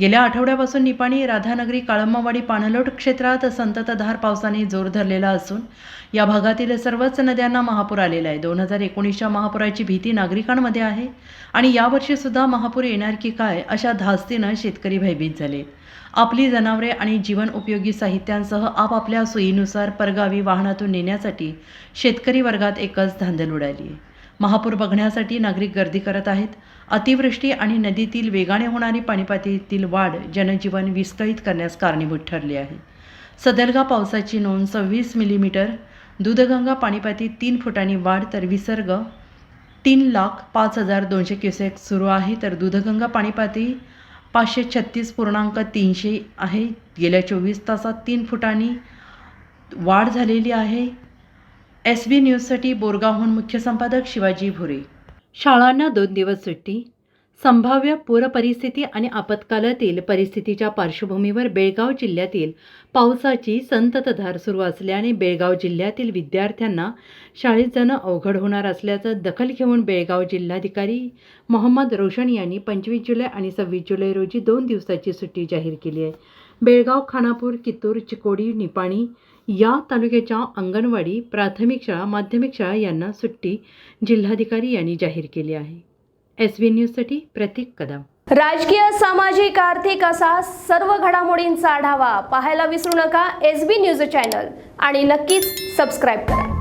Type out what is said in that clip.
गेल्या आठवड्यापासून निपाणी राधानगरी काळंबावाडी पाणलोट क्षेत्रात संततधार पावसाने जोर धरलेला असून या भागातील सर्वच नद्यांना महापूर आलेला आहे. दोन हजार एकोणीसच्या महापुराची भीती नागरिकांमध्ये आहे आणि यावर्षीसुद्धा महापूर येणार की काय अशा धास्तीनं शेतकरी भयभीत झाले. आपली जनावरे आणि जीवन उपयोगी साहित्यांसह आपापल्या सोयीनुसार परगावी वाहनातून नेण्यासाठी शेतकरी वर्गात एकच धांदल उडाली आहे. महापूर बघण्यासाठी नागरिक गर्दी करत आहेत. अतिवृष्टी आणि नदीतील वेगाने होणारी पाणीपातळीतील वाढ जनजीवन विस्कळीत करण्यास कारणीभूत ठरली आहे. सदलगा पावसाची नोंद सव्वीस मिलीमीटर दूधगंगा पाणीपाती तीन फुटांनी वाढ तर विसर्ग तीन लाख पाच हजार दोनशे क्युसेक सुरू आहे तर दूधगंगा पाणीपाती पाचशे छत्तीस पूर्णांक तीनशे आहे. गेल्या चोवीस तासात तीन फुटांनी वाढ झालेली आहे. एस बी न्यूजसाठी बोरगावहून मुख्य संपादक शिवाजी भुरे. शाळांना दोन दिवस सुट्टी. संभाव्य पूरपरिस्थिती आणि आपत्कालातील परिस्थितीच्या पार्श्वभूमीवर बेळगाव जिल्ह्यातील पावसाची संततधार सुरू असल्याने बेळगाव जिल्ह्यातील विद्यार्थ्यांना शाळेत जाणं अवघड होणार असल्याचं दखल घेऊन बेळगाव जिल्हाधिकारी मोहम्मद रोशन यांनी पंचवीस जुलै आणि सव्वीस जुलै रोजी दोन दिवसाची सुट्टी जाहीर केली आहे. बेळगाव खानापूर कितूर चिकोडी निपाणी या तालुक्याच्या अंगणवाडी प्राथमिक शाळा माध्यमिक शाळा यांना सुट्टी जिल्हाधिकारी यांनी जाहीर केली आहे. एस व्ही न्यूजसाठी प्रतीक कदम. राजकीय सामाजिक आर्थिक असा सर्व घडामोडींचा आढावा पाहायला विसरू नका एस बी न्यूज चॅनल आणि नक्कीच सबस्क्राईब करा.